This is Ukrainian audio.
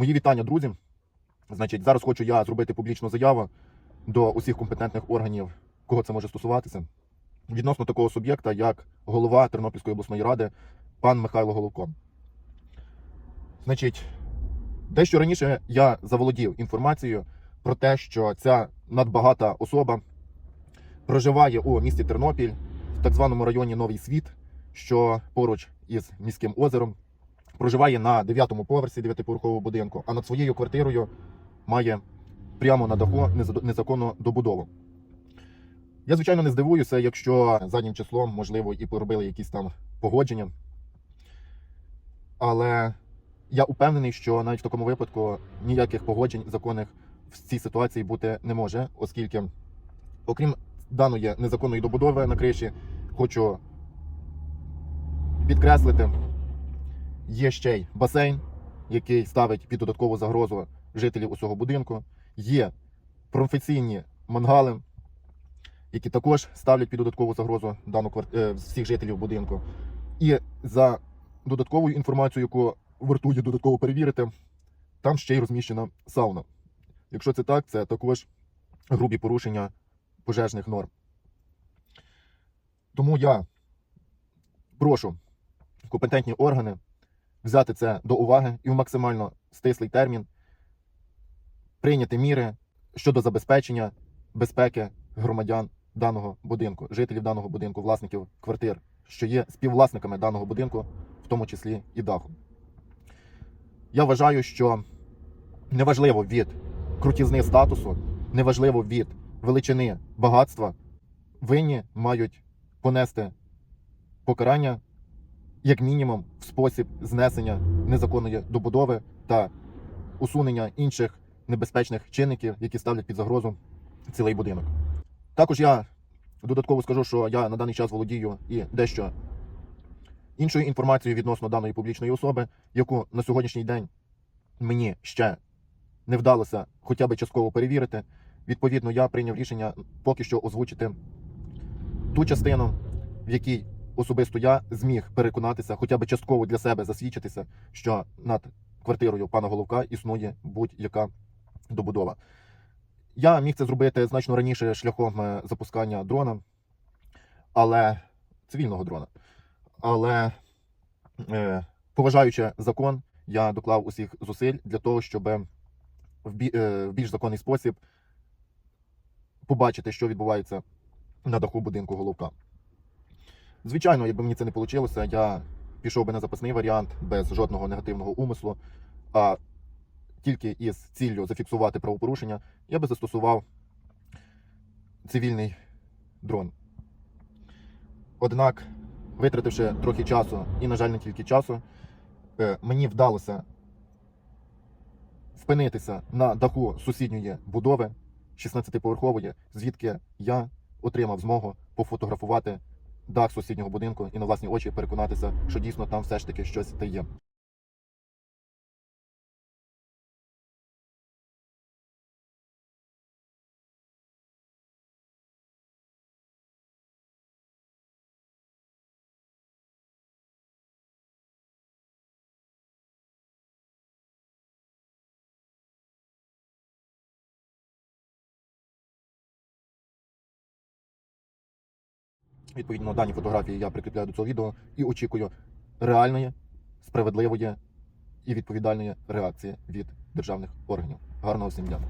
Мої вітання, друзі. Значить, зараз хочу я зробити публічну заяву до усіх компетентних органів, кого це може стосуватися, відносно такого суб'єкта, як голова Тернопільської обласної ради, пан Михайло Головко. Значить, дещо раніше я заволодів інформацією про те, що ця надбагата особа проживає у місті Тернопіль в так званому районі Новий Світ, що поруч із міським озером, проживає на 9-му поверсі 9-поверхового будинку, а над своєю квартирою має прямо на даху незаконну добудову. Я, звичайно, не здивуюся, якщо заднім числом, можливо, і поробили якісь там погодження. Але я упевнений, що навіть в такому випадку ніяких погоджень законних в цій ситуації бути не може, оскільки, окрім даної незаконної добудови на криші, хочу підкреслити, є ще й басейн, який ставить під додаткову загрозу жителів усього будинку. Є професійні мангали, які також ставлять під додаткову загрозу дану кварт- е, всіх жителів будинку. І за додатковою інформацією, яку вартує додатково перевірити, там ще й розміщена сауна. Якщо це так, це також грубі порушення пожежних норм. Тому я прошу компетентні органи взяти це до уваги і в максимально стислий термін прийняти міри щодо забезпечення безпеки громадян даного будинку, жителів даного будинку, власників квартир, що є співвласниками даного будинку, в тому числі і даху. Я вважаю, що неважливо від крутізни статусу, неважливо від величини багатства, винні мають понести покарання як мінімум в спосіб знесення незаконної добудови та усунення інших небезпечних чинників, які ставлять під загрозу цілий будинок. Також я додатково скажу, що я на даний час володію і дещо іншою інформацією відносно даної публічної особи, яку на сьогоднішній день мені ще не вдалося хоча б частково перевірити. Відповідно, я прийняв рішення поки що озвучити ту частину, в якій особисто я зміг переконатися, хоча б частково для себе засвідчитися, що над квартирою пана Головка існує будь-яка добудова. Я міг це зробити значно раніше шляхом е, запускання дрона, але цивільного дрона. Але е, поважаючи закон, я доклав усіх зусиль для того, щоб в, бі, е, в більш законний спосіб побачити, що відбувається на даху будинку Головка. Звичайно, якби мені це не вийшло, я пішов би на запасний варіант без жодного негативного умислу, а тільки із ціллю зафіксувати правопорушення, я би застосував цивільний дрон. Однак, витративши трохи часу, і, на жаль, не тільки часу, е, мені вдалося впинитися на даху сусідньої будови 16-поверхової, звідки я отримав змогу пофотографувати дах сусіднього будинку і на власні очі переконатися, що дійсно там все ж таки щось та є. Відповідно, дані фотографії я прикріпляю до цього відео і очікую реальної, справедливої і відповідальної реакції від державних органів. Гарного всім дня!